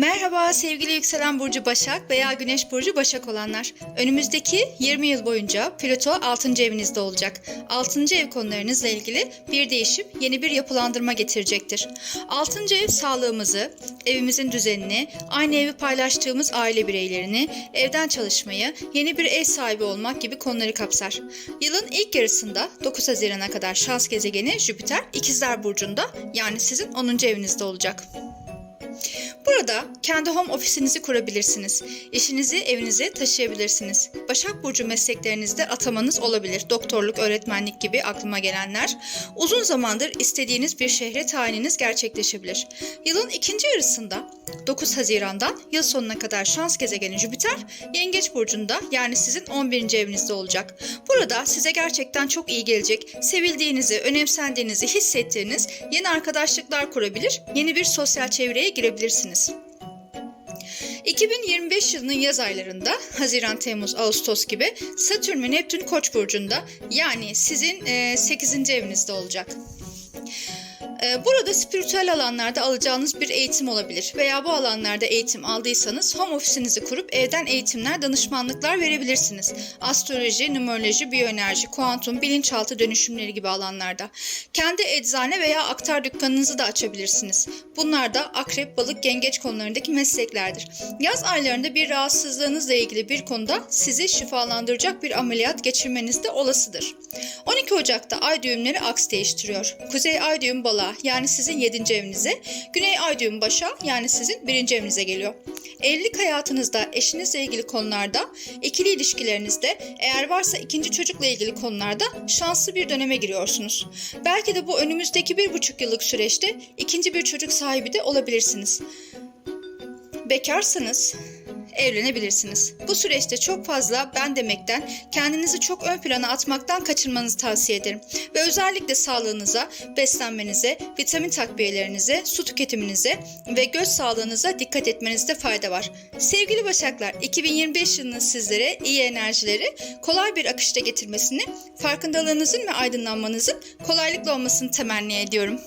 Merhaba sevgili yükselen burcu Başak veya Güneş burcu Başak olanlar. Önümüzdeki 20 yıl boyunca Plüto 6. evinizde olacak. 6. ev konularınızla ilgili bir değişim, yeni bir yapılandırma getirecektir. 6. ev sağlığımızı, evimizin düzenini, aynı evi paylaştığımız aile bireylerini, evden çalışmayı, yeni bir ev sahibi olmak gibi konuları kapsar. Yılın ilk yarısında 9 Haziran'a kadar şans gezegeni Jüpiter İkizler burcunda yani sizin 10. evinizde olacak. Burada kendi home ofisinizi kurabilirsiniz. İşinizi evinize taşıyabilirsiniz. Başak Burcu mesleklerinizde atamanız olabilir. Doktorluk, öğretmenlik gibi aklıma gelenler. Uzun zamandır istediğiniz bir şehre tayininiz gerçekleşebilir. Yılın ikinci yarısında 9 Haziran'dan yıl sonuna kadar şans gezegeni Jüpiter Yengeç Burcu'nda yani sizin 11. evinizde olacak. Burada size gerçekten çok iyi gelecek, sevildiğinizi, önemsendiğinizi hissettiğiniz yeni arkadaşlıklar kurabilir, yeni bir sosyal çevreye girebilirsiniz. 2025 yılının yaz aylarında Haziran, Temmuz, Ağustos gibi Satürn ve Neptün Koç burcunda yani sizin e, 8. evinizde olacak. E, Burada spiritüel alanlarda alacağınız bir eğitim olabilir veya bu alanlarda eğitim aldıysanız home ofisinizi kurup evden eğitimler, danışmanlıklar verebilirsiniz. Astroloji, numeroloji, biyoenerji, kuantum, bilinçaltı dönüşümleri gibi alanlarda. Kendi eczane veya aktar dükkanınızı da açabilirsiniz. Bunlar da akrep, balık, yengeç konularındaki mesleklerdir. Yaz aylarında bir rahatsızlığınızla ilgili bir konuda sizi şifalandıracak bir ameliyat geçirmeniz de olasıdır. 12 Ocak'ta ay düğümleri aks değiştiriyor. Kuzey ay düğüm balığa yani sizin 7. evinize, güney ay düğüm başa yani sizin 1. evinize geliyor. Evlilik hayatınızda eşinizle ilgili konularda, ikili ilişkilerinizde eğer varsa ikinci çocukla ilgili konularda şanslı bir döneme giriyorsunuz. Belki de bu önümüzdeki bir buçuk yıllık süreçte ikinci bir çocuk sahibi de olabilirsiniz. Bekarsanız evlenebilirsiniz. Bu süreçte çok fazla ben demekten, kendinizi çok ön plana atmaktan kaçınmanızı tavsiye ederim. Ve özellikle sağlığınıza, beslenmenize, vitamin takviyelerinize, su tüketiminize ve göz sağlığınıza dikkat etmenizde fayda var. Sevgili Başaklar, 2025 yılının sizlere iyi enerjileri, kolay bir akışta getirmesini, farkındalığınızın ve aydınlanmanızın kolaylıkla olmasını temenni ediyorum.